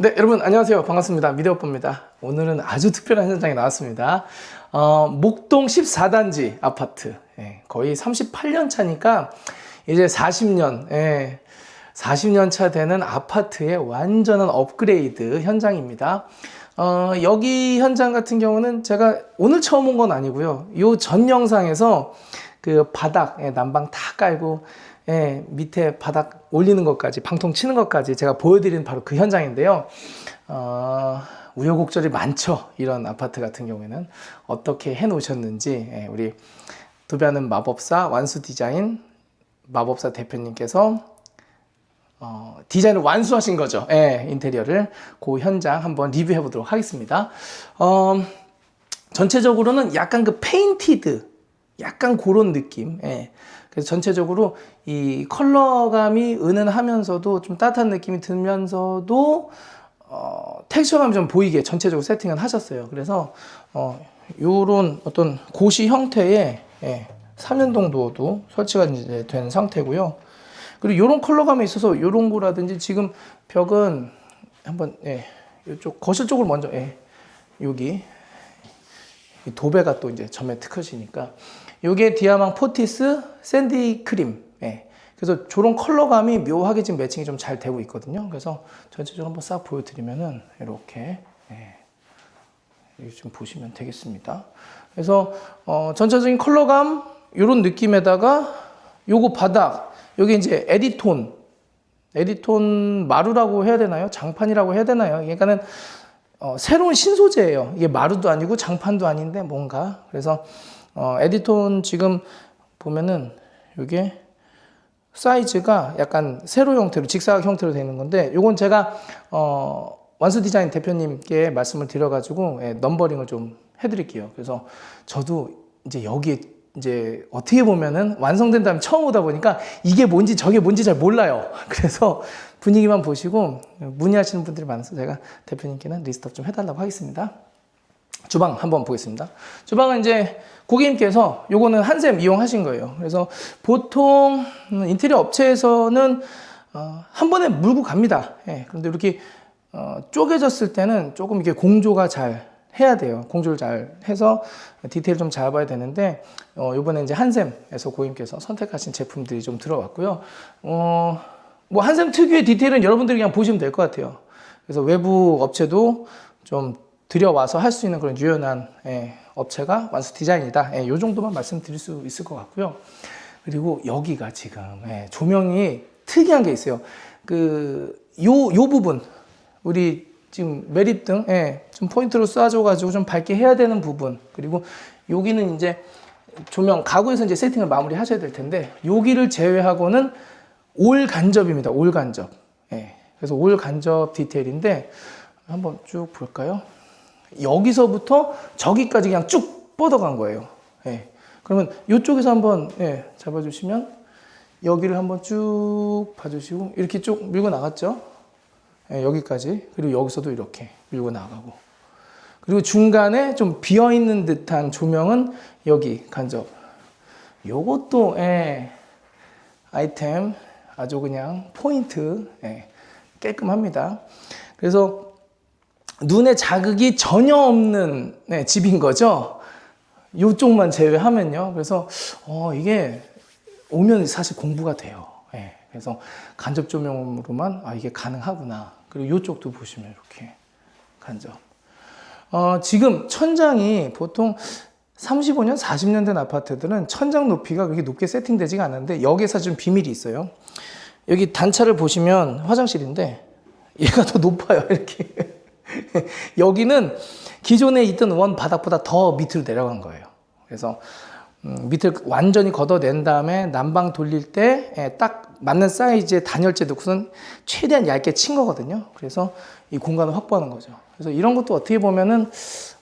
네, 여러분 안녕하세요. 반갑습니다. 미디어오빠입니다. 오늘은 아주 특별한 현장에 나왔습니다. 어, 목동 14단지 아파트. 예, 거의 38년 차니까 이제 40년, 예, 40년 차 되는 아파트의 완전한 업그레이드 현장입니다. 어, 여기 현장 같은 경우는 제가 오늘 처음 온 건 아니고요. 요전 영상에서 그 바닥, 예, 난방 다 깔고 예, 밑에 바닥 올리는 것까지, 방통 치는 것까지 제가 보여드린 바로 그 현장인데요. 어, 우여곡절이 많죠. 이런 아파트 같은 경우에는. 어떻게 해 놓으셨는지, 예, 우리 도배하는 마법사 완수 디자인 마법사 대표님께서 어, 디자인을 완수하신 거죠. 예, 인테리어를. 그 현장 한번 리뷰해 보도록 하겠습니다. 어, 전체적으로는 약간 그 페인티드, 약간 그런 느낌. 예. 그래서 전체적으로 이 컬러감이 은은하면서도 좀 따뜻한 느낌이 들면서도 어, 텍스처감이 좀 보이게 전체적으로 세팅을 하셨어요. 그래서 어, 요런 어떤 고시 형태의 예, 3연동 도어도 설치가 이제 된 상태고요. 그리고 요런 컬러감이 있어서 요런 거라든지 지금 벽은 한번 예, 이쪽 거실 쪽을 먼저 예, 여기 이 도배가 또 이제 점에 특허시니까 요게 디아망 포티스 샌디 크림. 예. 그래서 저런 컬러감이 묘하게 지금 매칭이 좀 잘 되고 있거든요. 그래서 전체적으로 한번 싹 보여드리면은 이렇게 예. 좀 보시면 되겠습니다. 그래서 어, 전체적인 컬러감 요런 느낌에다가 요거 바닥 여기 이제 에디톤. 에디톤 마루라고 해야 되나요? 장판이라고 해야 되나요? 그러니까는 어, 새로운 신소재예요. 이게 마루도 아니고 장판도 아닌데 뭔가. 그래서 어, 에디톤 지금 보면은 이게 사이즈가 약간 세로 형태로 직사각 형태로 되어 있는 건데 요건 제가 어, 완수 디자인 대표님께 말씀을 드려가지고 예, 넘버링을 좀 해드릴게요. 그래서 저도 이제 여기에 이제 어떻게 보면은 완성된 다음에 처음 오다 보니까 이게 뭔지 저게 뭔지 잘 몰라요. 그래서 분위기만 보시고 문의하시는 분들이 많아서 제가 대표님께는 리스트업 좀 해달라고 하겠습니다. 주방 한번 보겠습니다. 주방은 이제 고객님께서 요거는 한샘 이용하신 거예요. 그래서 보통 인테리어 업체에서는 어, 한 번에 물고 갑니다. 예, 그런데 이렇게 어, 쪼개졌을 때는 조금 이렇게 공조가 잘 해야 돼요. 공조를 잘 해서 디테일 좀 잡아야 되는데 어, 이번에 이제 한샘에서 고객님께서 선택하신 제품들이 좀 들어왔고요. 어, 뭐 한샘 특유의 디테일은 여러분들이 그냥 보시면 될 것 같아요. 그래서 외부 업체도 좀 들여와서 할 수 있는 그런 유연한 예, 업체가 완수 디자인이다. 예, 요 정도만 말씀드릴 수 있을 것 같고요. 그리고 여기가 지금 예, 조명이 특이한 게 있어요. 그요요 부분 우리 지금 매립등 예, 좀 포인트로 쏴줘가지고 좀 밝게 해야 되는 부분 그리고 여기는 이제 조명 가구에서 이제 세팅을 마무리 하셔야 될 텐데 여기를 제외하고는 올 간접입니다. 올 간접. 예, 그래서 올 간접 디테일인데 한번 쭉 볼까요? 여기서부터 저기까지 그냥 쭉 뻗어간 거예요. 예. 그러면 이쪽에서 한번 예, 잡아주시면 여기를 한번 쭉 봐주시고 이렇게 쭉 밀고 나갔죠. 예, 여기까지 그리고 여기서도 이렇게 밀고 나가고 그리고 중간에 좀 비어 있는 듯한 조명은 여기 간접. 요것도 예, 아이템 아주 그냥 포인트 예, 깔끔합니다. 그래서 눈에 자극이 전혀 없는 네, 집인 거죠. 이쪽만 제외하면요. 그래서 어, 이게 오면 사실 공부가 돼요. 예, 그래서 간접 조명으로만 아 이게 가능하구나. 그리고 이쪽도 보시면 이렇게 간접. 어, 지금 천장이 보통 35년, 40년 된 아파트들은 천장 높이가 그렇게 높게 세팅되지가 않는데 여기에서 좀 비밀이 있어요. 여기 단차를 보시면 화장실인데 얘가 더 높아요. 이렇게. 여기는 기존에 있던 원 바닥보다 더 밑으로 내려간 거예요. 그래서 음, 밑을 완전히 걷어낸 다음에 난방 돌릴 때 딱 맞는 사이즈의 단열재 넣고선 최대한 얇게 친 거거든요. 그래서 이 공간을 확보하는 거죠. 그래서 이런 것도 어떻게 보면은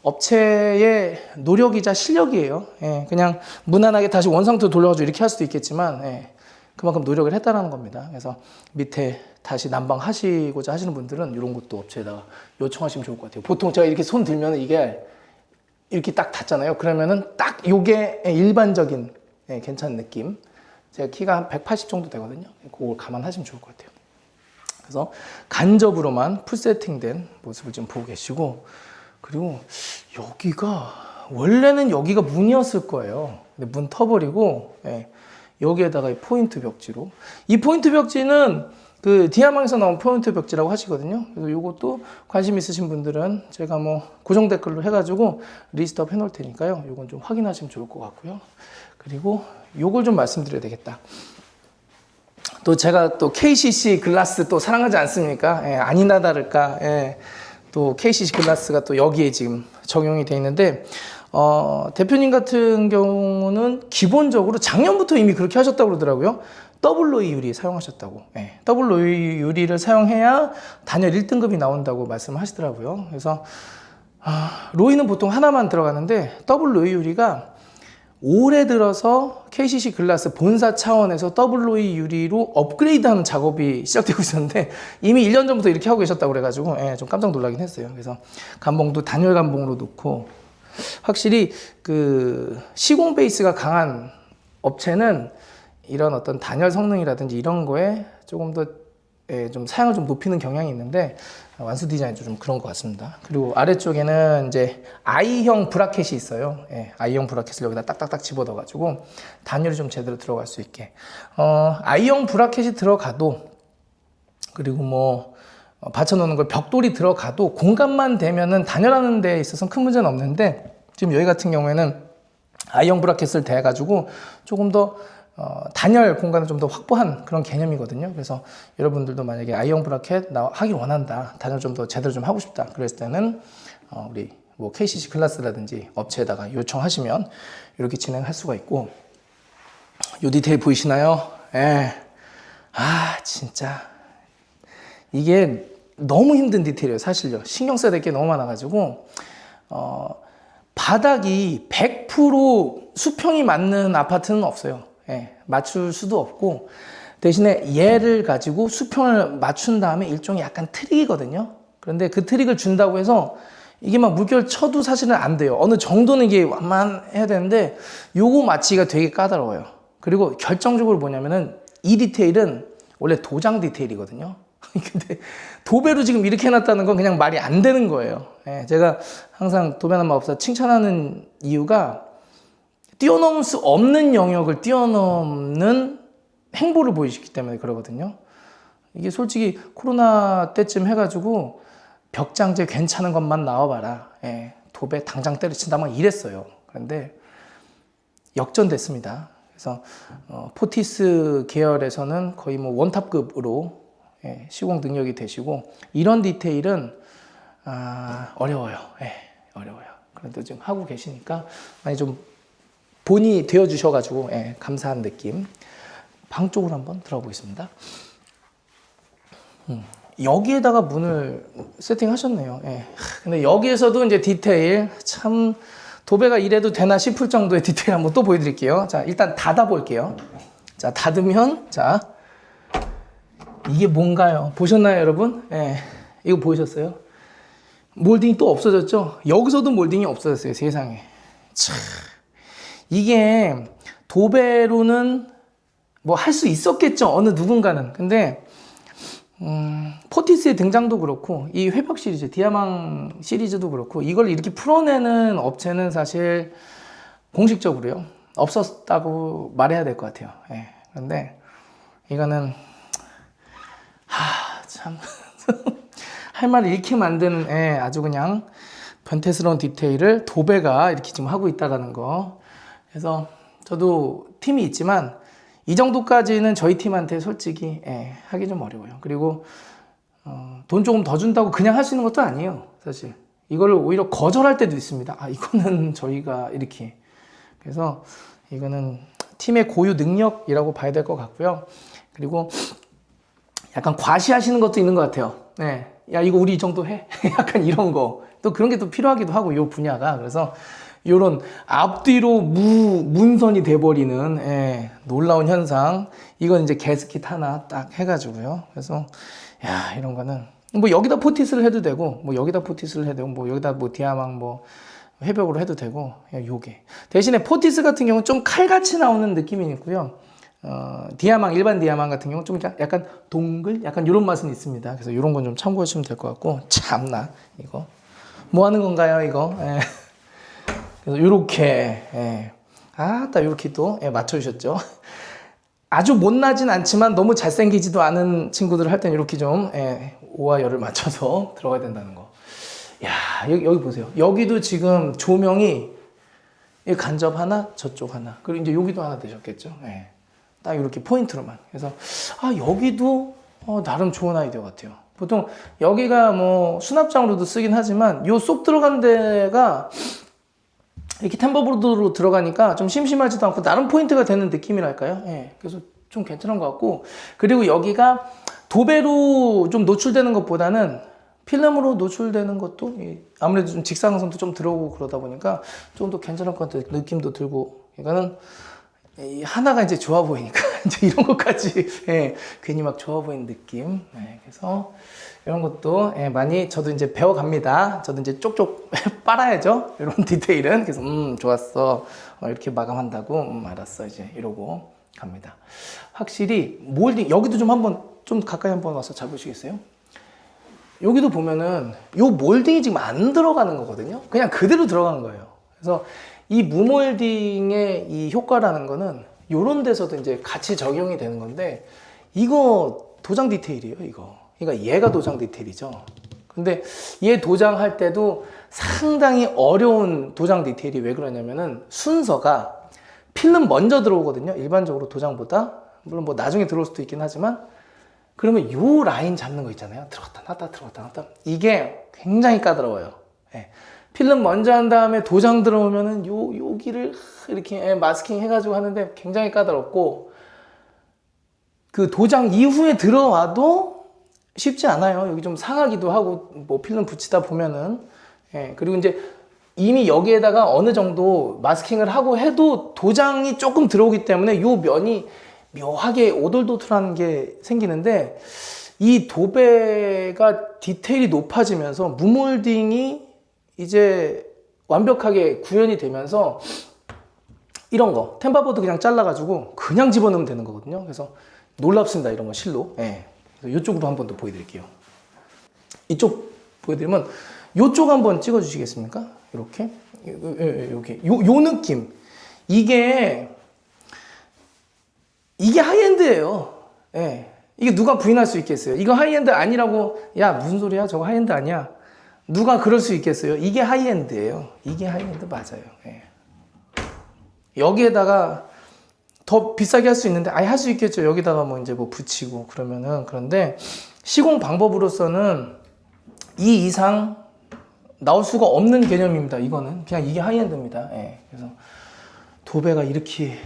업체의 노력이자 실력이에요. 예, 그냥 무난하게 다시 원상태로 돌려가지고 이렇게 할 수도 있겠지만 예, 그만큼 노력을 했다는 겁니다. 그래서 밑에 다시 난방하시고자 하시는 분들은 이런 것도 업체에다가 요청하시면 좋을 것 같아요. 보통 제가 이렇게 손 들면 이게 이렇게 딱 닿잖아요. 그러면은 딱 요게 일반적인 예, 괜찮은 느낌. 제가 키가 한 180 정도 되거든요. 그걸 감안하시면 좋을 것 같아요. 그래서 간접으로만 풀 세팅된 모습을 지금 보고 계시고 그리고 여기가 원래는 여기가 문이었을 거예요. 근데 문 터버리고 예, 여기에다가 이 포인트 벽지로 이 포인트 벽지는 그 디아망에서 나온 포인트 벽지라고 하시거든요. 그래서 이것도 관심 있으신 분들은 제가 뭐 고정 댓글로 해가지고 리스트업 해놓을 테니까요. 이건 좀 확인하시면 좋을 것 같고요. 그리고 요걸 좀 말씀드려야 되겠다. 또 제가 또 KCC 글라스 또 사랑하지 않습니까? 예, 아니나 다를까. 예, 또 KCC 글라스가 또 여기에 지금 적용이 돼 있는데, 어, 대표님 같은 경우는 기본적으로 작년부터 이미 그렇게 하셨다고 그러더라고요. 더블 로이 유리 사용하셨다고. 예, 더블 로이 유리를 사용해야 단열 1등급이 나온다고 말씀하시더라고요. 그래서, 아, 로이는 보통 하나만 들어가는데, 더블 로이 유리가 올해 들어서 KCC 글라스 본사 차원에서 더블 로이 유리로 업그레이드하는 작업이 시작되고 있었는데 이미 1년 전부터 이렇게 하고 계셨다고 그래가지고 예, 좀 깜짝 놀라긴 했어요. 그래서 감봉도 단열 감봉으로 놓고 확실히 그 시공 베이스가 강한 업체는 이런 어떤 단열 성능이라든지 이런 거에 조금 더 예, 좀 사양을 좀 높이는 경향이 있는데 완수 디자인도 좀 그런 것 같습니다. 그리고 아래쪽에는 이제 I형 브라켓이 있어요. 예, I형 브라켓을 여기다 딱딱딱 집어넣어가지고 단열이 좀 제대로 들어갈 수 있게. 어, I형 브라켓이 들어가도 그리고 뭐 어, 받쳐놓는 걸 벽돌이 들어가도 공간만 되면은 단열하는 데 있어서는 큰 문제는 없는데 지금 여기 같은 경우에는 I형 브라켓을 대가지고 조금 더 어, 단열 공간을 좀 더 확보한 그런 개념이거든요. 그래서 여러분들도 만약에 아이언 브라켓 나 하길 원한다, 단열 좀 더 제대로 좀 하고 싶다. 그랬을 때는 어, 우리 뭐 KCC 클라스라든지 업체에다가 요청하시면 이렇게 진행할 수가 있고 요 디테일 보이시나요? 예. 아 진짜 이게 너무 힘든 디테일이에요, 사실요. 신경 써야 될 게 너무 많아가지고 어, 바닥이 100% 수평이 맞는 아파트는 없어요. 예, 맞출 수도 없고 대신에 얘를 가지고 수평을 맞춘 다음에 일종의 약간 트릭이거든요. 그런데 그 트릭을 준다고 해서 이게 막 물결 쳐도 사실은 안 돼요. 어느 정도는 이게 완만해야 되는데 요거 맞추기가 되게 까다로워요. 그리고 결정적으로 뭐냐면은 이 디테일은 원래 도장 디테일이거든요. 근데 도배로 지금 이렇게 해놨다는 건 그냥 말이 안 되는 거예요. 예, 제가 항상 도배난 마법사 칭찬하는 이유가 뛰어넘을 수 없는 영역을 뛰어넘는 행보를 보이시기 때문에 그러거든요. 이게 솔직히 코로나 때쯤 해가지고 벽장제 괜찮은 것만 나와봐라. 예, 도배 당장 때려친다 막 이랬어요. 그런데 역전됐습니다. 그래서 어, 포티스 계열에서는 거의 뭐 원탑급으로 예, 시공 능력이 되시고 이런 디테일은 아, 어려워요. 예, 어려워요. 그래도 지금 하고 계시니까 많이 좀 본이 되어 주셔가지고 예, 감사한 느낌. 방 쪽으로 한번 들어가 보겠습니다. 음, 여기에다가 문을 세팅하셨네요. 예. 하, 근데 여기에서도 이제 디테일 참 도배가 이래도 되나 싶을 정도의 디테일 한번 또 보여드릴게요. 자 일단 닫아 볼게요. 자 닫으면 자 이게 뭔가요? 보셨나요, 여러분? 예. 이거 보이셨어요? 몰딩이 또 없어졌죠? 여기서도 몰딩이 없어졌어요, 세상에. 참. 이게 도배로는 뭐 할 수 있었겠죠 어느 누군가는 근데 음, 포티스의 등장도 그렇고 이 회벽 시리즈 디아망 시리즈도 그렇고 이걸 이렇게 풀어내는 업체는 사실 공식적으로요 없었다고 말해야 될 것 같아요 예. 그런데 이거는 하 참 할 말을 잃게 만드는 예, 아주 그냥 변태스러운 디테일을 도배가 이렇게 지금 하고 있다라는 거 그래서 저도 팀이 있지만 이 정도까지는 저희 팀한테 솔직히 예, 하기 좀 어려워요. 그리고 어, 돈 조금 더 준다고 그냥 할 수 있는 것도 아니에요. 사실 이걸 오히려 거절할 때도 있습니다. 아 이거는 저희가 이렇게 그래서 이거는 팀의 고유 능력이라고 봐야 될 것 같고요. 그리고 약간 과시하시는 것도 있는 것 같아요. 네. 야, 이거 우리 이 정도 해? 약간 이런 거. 또 그런 게 또 필요하기도 하고, 요 분야가. 그래서 요런 앞뒤로 무, 문선이 돼버리는, 예, 놀라운 현상. 이건 이제 게스킷 하나 딱 해가지고요. 그래서, 야, 이런 거는. 뭐 여기다 포티스를 해도 되고, 뭐 여기다 포티스를 해도 되고, 뭐 여기다 뭐 디아망 뭐 회벽으로 해도 되고, 야, 요게. 대신에 포티스 같은 경우는 좀 칼같이 나오는 느낌이 있고요. 어, 디아망 일반 디아망 같은 경우 좀 약간 동글 약간 이런 맛은 있습니다. 그래서 이런 건 좀 참고해 주시면 될 것 같고 참나 이거 뭐 하는 건가요 이거? 예. 그래서 이렇게 예. 아딱 이렇게 또 예, 맞춰주셨죠. 아주 못나진 않지만 너무 잘생기지도 않은 친구들 할 때는 이렇게 좀 예, 오와 열을 맞춰서 들어가야 된다는 거. 야 여기, 여기 보세요. 여기도 지금 조명이 이 간접 하나 저쪽 하나 그리고 이제 여기도 하나 되셨겠죠. 예. 딱 이렇게 포인트로만. 그래서 아 여기도 어, 나름 좋은 아이디어 같아요. 보통 여기가 뭐 수납장으로도 쓰긴 하지만 요 쏙 들어간 데가 이렇게 템버보드로 들어가니까 좀 심심하지도 않고 나름 포인트가 되는 느낌이랄까요? 예. 그래서 좀 괜찮은 것 같고 그리고 여기가 도배로 좀 노출되는 것보다는 필름으로 노출되는 것도 이 아무래도 좀 직사광선도 좀 들어오고 그러다 보니까 좀 더 괜찮을 것 같은 느낌도 들고 이거는 이 하나가 이제 좋아 보이니까 이제 이런 것까지 예, 괜히 막 좋아 보이는 느낌. 예, 그래서 이런 것도 예, 많이 저도 이제 배워갑니다. 저도 이제 쪽쪽 빨아야죠. 이런 디테일은 그래서 음 좋았어 어, 이렇게 마감한다고 음 알았어 이제 이러고 갑니다. 확실히 몰딩 여기도 좀 한번 좀 가까이 한번 와서 잡으시겠어요? 여기도 보면은 요 몰딩이 지금 안 들어가는 거거든요. 그냥 그대로 들어가는 거예요. 그래서 이 무몰딩의 이 효과라는 거는 요런 데서도 이제 같이 적용이 되는 건데 이거 도장 디테일이에요, 이거. 그러니까 얘가 도장 디테일이죠. 근데 얘 도장할 때도 상당히 어려운 도장 디테일이 왜 그러냐면은 순서가 필름 먼저 들어오거든요. 일반적으로 도장보다. 물론 뭐 나중에 들어올 수도 있긴 하지만 그러면 요 라인 잡는 거 있잖아요. 들어갔다 놨다 들어갔다 놨다. 이게 굉장히 까다로워요. 예. 필름 먼저 한 다음에 도장 들어오면은 요 여기를 이렇게 예, 마스킹 해가지고 하는데 굉장히 까다롭고 그 도장 이후에 들어와도 쉽지 않아요. 여기 좀 상하기도 하고 뭐 필름 붙이다 보면은 예. 그리고 이제 이미 여기에다가 어느 정도 마스킹을 하고 해도 도장이 조금 들어오기 때문에 요 면이 묘하게 오돌도돌한 게 생기는데 이 도배가 디테일이 높아지면서 무몰딩이 이제 완벽하게 구현이 되면서 이런 거 템바보드 그냥 잘라가지고 그냥 집어넣으면 되는 거거든요. 그래서 놀랍습니다 이런 거 실로. 예. 이쪽으로 한 번 더 보여드릴게요. 이쪽 보여드리면 이쪽 한번 찍어주시겠습니까? 이렇게 이렇게 요, 요 느낌 이게 이게 하이엔드예요. 예. 이게 누가 부인할 수 있겠어요? 이거 하이엔드 아니라고 야 무슨 소리야? 저거 하이엔드 아니야? 누가 그럴 수 있겠어요? 이게 하이엔드예요. 이게 하이엔드 맞아요. 예. 여기에다가 더 비싸게 할 수 있는데 아예 할 수 있겠죠. 여기다가 뭐 이제 뭐 붙이고 그러면은 그런데 시공 방법으로서는 이 이상 나올 수가 없는 개념입니다. 이거는 그냥 이게 하이엔드입니다. 예. 그래서 도배가 이렇게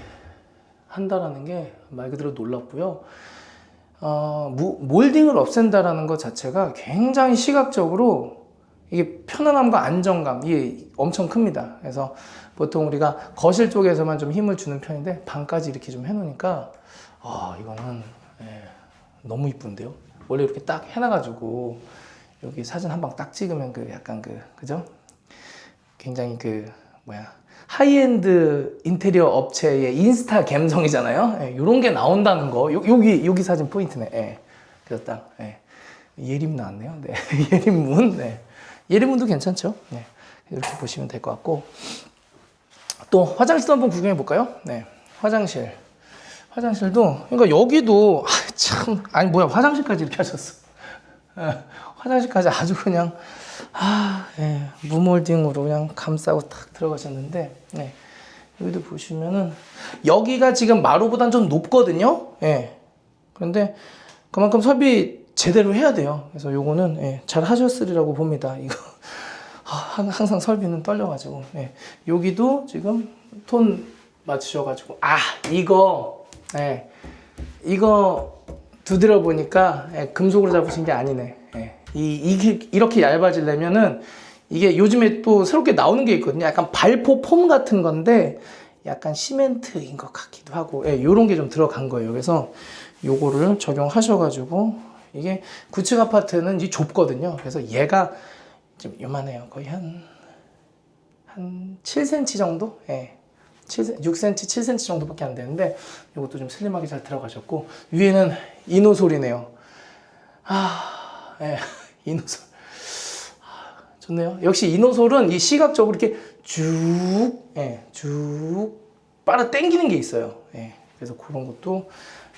한다라는 게 말 그대로 놀랍고요. 어, 무- 몰딩을 없앤다라는 것 자체가 굉장히 시각적으로 이게 편안함과 안정감 이게 엄청 큽니다. 그래서 보통 우리가 거실 쪽에서만 좀 힘을 주는 편인데 방까지 이렇게 좀 해놓으니까 아 이거는 예, 너무 이쁜데요. 원래 이렇게 딱 해놔가지고 여기 사진 한 방 딱 찍으면 그 약간 그 그죠? 굉장히 그 뭐야 하이엔드 인테리어 업체의 인스타 감성이잖아요. 예, 이런 게 나온다는 거. 요, 여기 여기 사진 포인트네. 예. 그래서 딱 예. 예림 나왔네요. 네. 예림문. 네. 예림문도 괜찮죠. 네. 이렇게 보시면 될 것 같고 또 화장실도 한번 구경해 볼까요? 네. 화장실. 화장실도 그러니까 여기도 아, 참 아니 뭐야 화장실까지 이렇게 하셨어. 예, 화장실까지 아주 그냥 아, 예, 무몰딩으로 그냥 감싸고 탁 들어가셨는데 네. 여기도 보시면은 여기가 지금 마루보단 좀 높거든요. 예. 그런데 그만큼 설비 제대로 해야 돼요. 그래서 요거는 예, 잘 하셨으리라고 봅니다. 이거 아, 항- 항상 설비는 떨려가지고 예. 여기도 지금 톤 맞추셔가지고 아 이거 예. 이거 두드려 보니까 예, 금속으로 잡으신 게 아니네. 예. 이 이게 이렇게 얇아지려면은 이게 요즘에 또 새롭게 나오는 게 있거든요. 약간 발포 폼 같은 건데 약간 시멘트인 것 같기도 하고 예, 요런 게 좀 들어간 거예요. 그래서 요거를 적용하셔가지고 이게 9층 아파트는 이제 좁거든요. 그래서 얘가 좀 요만해요. 거의 한, 한 7cm 정도? 예. 7, 6cm, 7cm 정도밖에 안 되는데 이것도 좀 슬림하게 잘 들어가셨고 위에는 이노솔이네요. 아, 예, 이노솔. 아, 좋네요. 역시 이노솔은 이 시각적으로 이렇게 쭉, 예, 쭉 빨아 당기는 게 있어요. 예, 그래서 그런 것도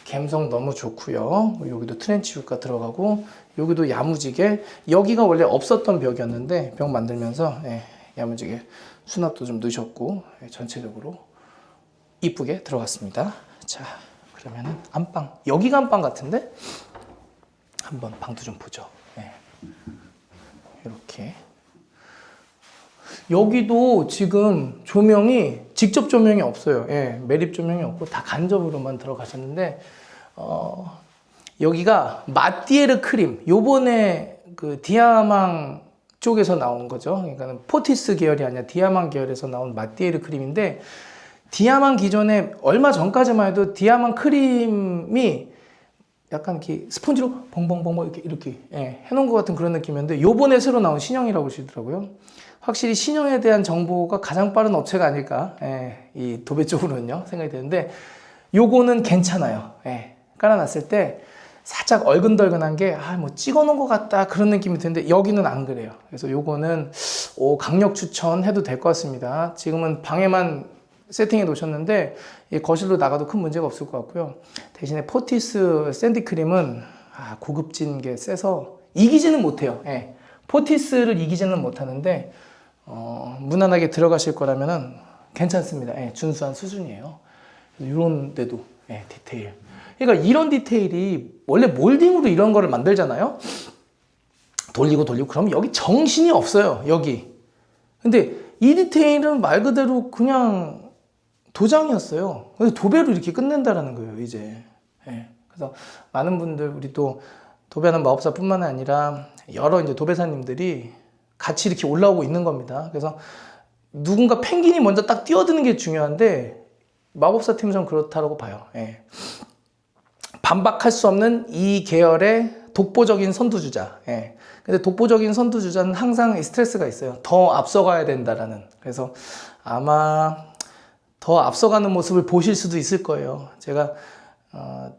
감성 너무 좋고요. 여기도 트렌치 효과 들어가고 여기도 야무지게 여기가 원래 없었던 벽이었는데 벽 만들면서 예, 야무지게 수납도 좀 넣으셨고 예, 전체적으로 이쁘게 들어갔습니다. 자 그러면은 안방 여기가 안방 같은데 한번 방도 좀 보죠. 예. 이렇게 여기도 지금 조명이 직접 조명이 없어요. 예, 매립 조명이 없고 다 간접으로만 들어가셨는데 어, 여기가 마띠에르 크림. 요번에 그 디아망 쪽에서 나온 거죠. 그러니까 포티스 계열이 아니라 디아망 계열에서 나온 마띠에르 크림인데 디아망 기존에 얼마 전까지만 해도 디아망 크림이 약간 이렇게 스펀지로 벙벙벙벙 이렇게 이렇게 예, 해놓은 것 같은 그런 느낌이었는데 요번에 새로 나온 신형이라고 하시더라고요. 확실히 신형에 대한 정보가 가장 빠른 업체가 아닐까 예, 이 도배 쪽으로는요 생각이 되는데 요거는 괜찮아요. 예, 깔아놨을 때 살짝 얼근덜근한 게 아 뭐 찍어놓은 것 같다 그런 느낌이 드는데 여기는 안 그래요. 그래서 요거는 오, 강력 추천해도 될 것 같습니다. 지금은 방에만 세팅해 놓으셨는데 이 거실로 나가도 큰 문제가 없을 것 같고요. 대신에 포티스 샌드크림은 아, 고급진 게 세서 이기지는 못해요. 예. 포티스를 이기지는 못하는데 어, 무난하게 들어가실 거라면은 괜찮습니다. 예, 준수한 수준이에요. 이런 데도 예, 디테일. 그러니까 이런 디테일이 원래 몰딩으로 이런 거를 만들잖아요. 돌리고 돌리고 그럼 여기 정신이 없어요. 여기. 근데 이 디테일은 말 그대로 그냥 도장이었어요. 그래서 도배로 이렇게 끝낸다라는 거예요, 이제. 예. 그래서 많은 분들 우리 또 도배하는 마법사뿐만 아니라 여러 이제 도배사님들이 같이 이렇게 올라오고 있는 겁니다. 그래서 누군가 펭귄이 먼저 딱 뛰어드는 게 중요한데 마법사 팀은 좀 그렇다고 봐요. 예. 반박할 수 없는 이 계열의 독보적인 선두주자. 예. 근데 독보적인 선두주자는 항상 이 스트레스가 있어요. 더 앞서가야 된다라는. 그래서 아마 더 앞서가는 모습을 보실 수도 있을 거예요. 제가 어,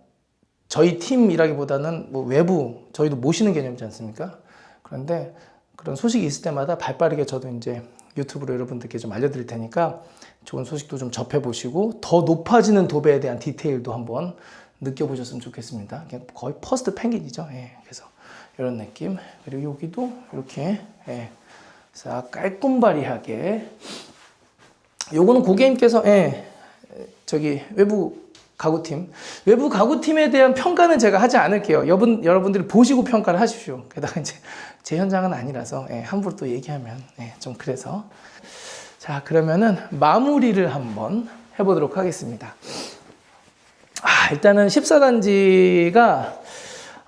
저희 팀이라기보다는 뭐 외부 저희도 모시는 개념이지 않습니까? 그런데 그런 소식이 있을 때마다 발 빠르게 저도 이제 유튜브로 여러분들께 좀 알려드릴 테니까 좋은 소식도 좀 접해보시고 더 높아지는 도배에 대한 디테일도 한번 느껴보셨으면 좋겠습니다. 거의 퍼스트 펭귄이죠. 예, 그래서 이런 느낌 그리고 여기도 이렇게 예, 싹 깔끔바리하게 요거는 고객님께서 예, 저기 외부 가구팀 외부 가구팀에 대한 평가는 제가 하지 않을게요. 여러분 여러분들이 보시고 평가를 하십시오. 게다가 이제 제 현장은 아니라서 예, 함부로 또 얘기하면 예, 좀 그래서 자 그러면은 마무리를 한번 해보도록 하겠습니다. 아, 일단은 14단지가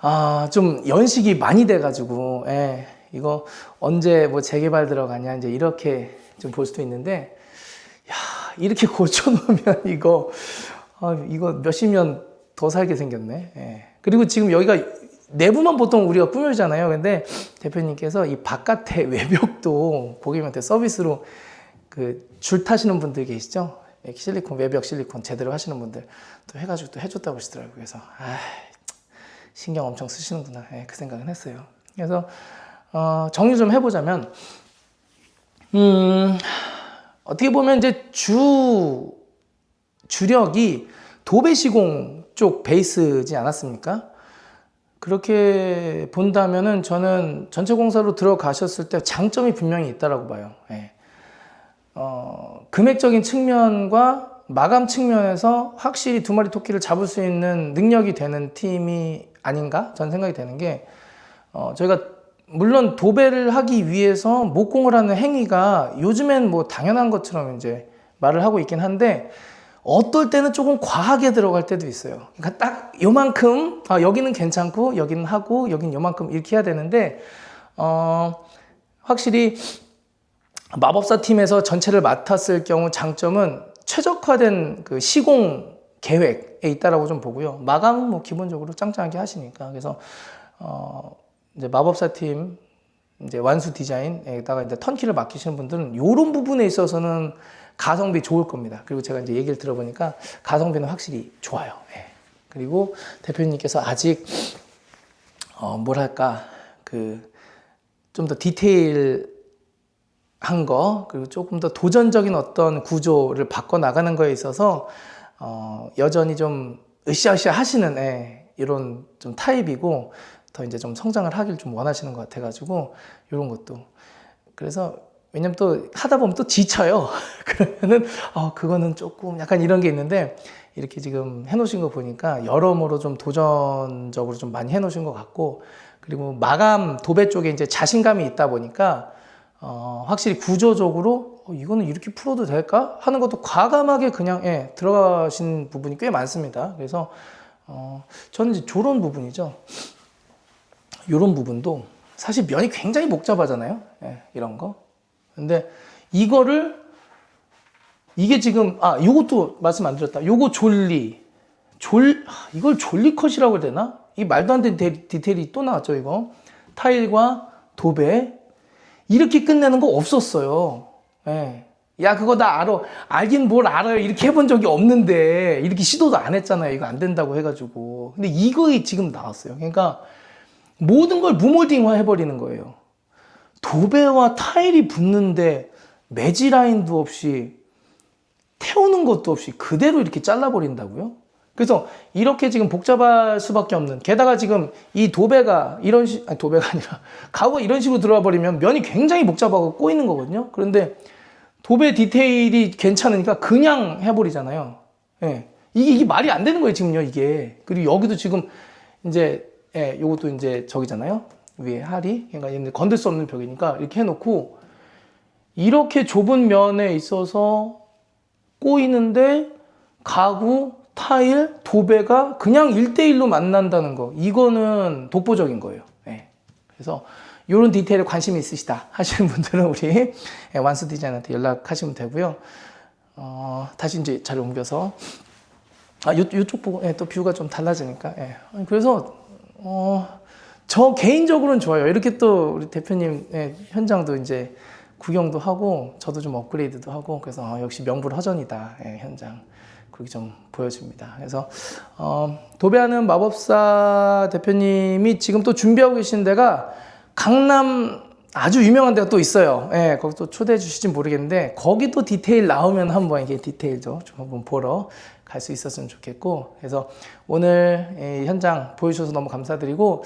아, 좀 연식이 많이 돼가지고 예, 이거 언제 뭐 재개발 들어가냐 이제 이렇게 좀 볼 수도 있는데 야 이렇게 고쳐놓으면 이거 아, 이거 몇십 년 더 살게 생겼네. 예. 그리고 지금 여기가 내부만 보통 우리가 꾸며잖아요. 근데 대표님께서 이 바깥에 외벽도 고객님한테 서비스로 그 줄 타시는 분들 계시죠? 이렇게 실리콘 외벽 실리콘 제대로 하시는 분들 또 해가지고 또 해줬다고 하시더라고요. 그래서 아 신경 엄청 쓰시는구나. 예, 그 생각은 했어요. 그래서 어, 정리 좀 해보자면 음. 어떻게 보면 이제 주 주력이 도배시공 쪽 베이스지 않았습니까? 그렇게 본다면은 저는 전체 공사로 들어가셨을 때 장점이 분명히 있다라고 봐요. 예. 어, 금액적인 측면과 마감 측면에서 확실히 두 마리 토끼를 잡을 수 있는 능력이 되는 팀이 아닌가? 전 생각이 되는 게 어, 저희가 물론 도배를 하기 위해서 목공을 하는 행위가 요즘엔 뭐 당연한 것처럼 이제 말을 하고 있긴 한데 어떨 때는 조금 과하게 들어갈 때도 있어요. 그러니까 딱 요만큼 아, 여기는 괜찮고 여기는 하고 여기는 요만큼 이렇게 해야 되는데 어, 확실히 마법사 팀에서 전체를 맡았을 경우 장점은 최적화된 그 시공 계획에 있다라고 좀 보고요. 마감은 뭐 기본적으로 짱짱하게 하시니까 그래서 어, 이제 마법사 팀 이제 완수 디자인에다가 이제 턴키를 맡기시는 분들은 이런 부분에 있어서는 가성비 좋을 겁니다. 그리고 제가 이제 얘기를 들어보니까 가성비는 확실히 좋아요. 예. 그리고 대표님께서 아직 어 뭐랄까 그 좀 더 디테일 한 거, 그리고 조금 더 도전적인 어떤 구조를 바꿔 나가는 거에 있어서, 어, 여전히 좀 으쌰으쌰 하시는, 예, 이런 좀 타입이고, 더 이제 좀 성장을 하길 좀 원하시는 것 같아가지고, 이런 것도. 그래서, 왜냐면 또 하다 보면 또 지쳐요. 그러면은, 어, 그거는 조금 약간 이런 게 있는데, 이렇게 지금 해놓으신 거 보니까 여러모로 좀 도전적으로 좀 많이 해놓으신 것 같고, 그리고 마감 도배 쪽에 이제 자신감이 있다 보니까, 어, 확실히 구조적으로 어, 이거는 이렇게 풀어도 될까 하는 것도 과감하게 그냥 예, 들어가신 부분이 꽤 많습니다. 그래서 어, 저는 이제 저런 부분이죠. 이런 부분도 사실 면이 굉장히 복잡하잖아요. 예, 이런 거. 근데 이거를 이게 지금 아 요것도 말씀 안 드렸다. 요거 졸리 졸 아, 이걸 졸리 컷이라고 해야 되나? 이 말도 안 되는 데- 디테일이 또 나왔죠 이거 타일과 도배 이렇게 끝내는 거 없었어요. 예. 야, 그거 나 알아. 알긴 뭘 알아요. 이렇게 해본 적이 없는데, 이렇게 시도도 안 했잖아요. 이거 안 된다고 해가지고. 근데 이거이 지금 나왔어요. 그러니까, 모든 걸 무몰딩화 해버리는 거예요. 도배와 타일이 붙는데, 매지 라인도 없이, 태우는 것도 없이 그대로 이렇게 잘라버린다고요? 그래서 이렇게 지금 복잡할 수밖에 없는 게다가 지금 이 도배가 이런 식 아니 도배가 아니라 가구가 이런 식으로 들어와 버리면 면이 굉장히 복잡하고 꼬이는 거거든요. 그런데 도배 디테일이 괜찮으니까 그냥 해버리잖아요. 예. 이게, 이게 말이 안 되는 거예요, 지금요, 이게. 그리고 여기도 지금 이제, 예, 요것도 이제 저기잖아요. 위에 할이. 그러니까 얘는 건들 수 없는 벽이니까 이렇게 해놓고 이렇게 좁은 면에 있어서 꼬이는데 가구, 타일, 도배가 그냥 일대일로 만난다는 거. 이거는 독보적인 거예요. 예. 그래서 이런 디테일에 관심이 있으시다 하시는 분들은 우리 예, 완수 디자인한테 연락하시면 되고요. 어, 다시 이제 자료 옮겨서 아, 요, 요쪽 보고 예, 또 뷰가 좀 달라지니까. 예. 그래서 어, 저 개인적으로는 좋아요. 이렇게 또 우리 대표님 예, 현장도 이제 구경도 하고 저도 좀 업그레이드도 하고 그래서 아, 역시 명불허전이다 예, 현장 그렇게 좀 보여집니다. 그래서 어, 도배하는 마법사 대표님이 지금 또 준비하고 계신 데가 강남 아주 유명한 데가 또 있어요. 예, 거기 또 초대해 주실지 모르겠는데 거기도 디테일 나오면 한번 이게 디테일도 좀 한번 보러 갈 수 있었으면 좋겠고 그래서 오늘 이 현장 보여주셔서 너무 감사드리고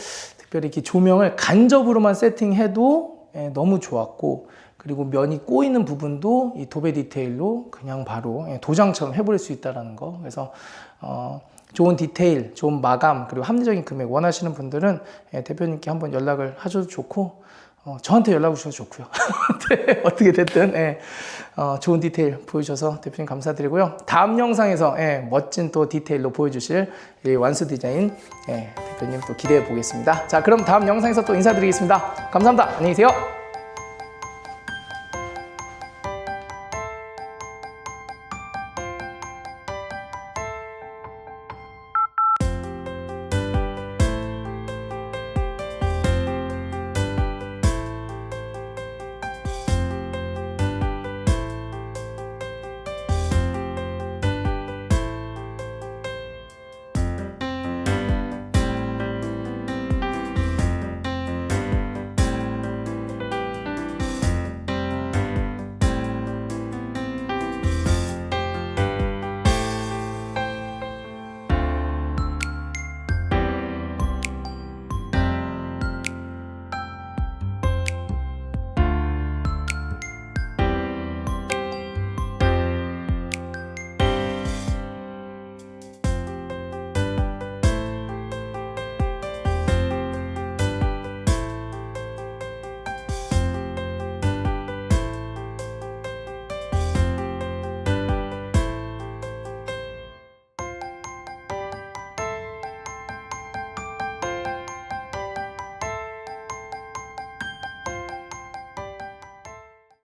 특별히 이렇게 조명을 간접으로만 세팅해도 예, 너무 좋았고 그리고 면이 꼬이는 부분도 이 도배 디테일로 그냥 바로 예, 도장처럼 해버릴 수 있다라는 거. 그래서 어, 좋은 디테일, 좋은 마감 그리고 합리적인 금액 원하시는 분들은 예, 대표님께 한번 연락을 하셔도 좋고 어, 저한테 연락 주셔도 좋고요. 네, 어떻게 됐든 예, 어, 좋은 디테일 보여주셔서 대표님 감사드리고요. 다음 영상에서 예, 멋진 또 디테일로 보여주실 이 완수 디자인 예, 대표님 또 기대해 보겠습니다. 자, 그럼 다음 영상에서 또 인사드리겠습니다. 감사합니다. 안녕히 계세요.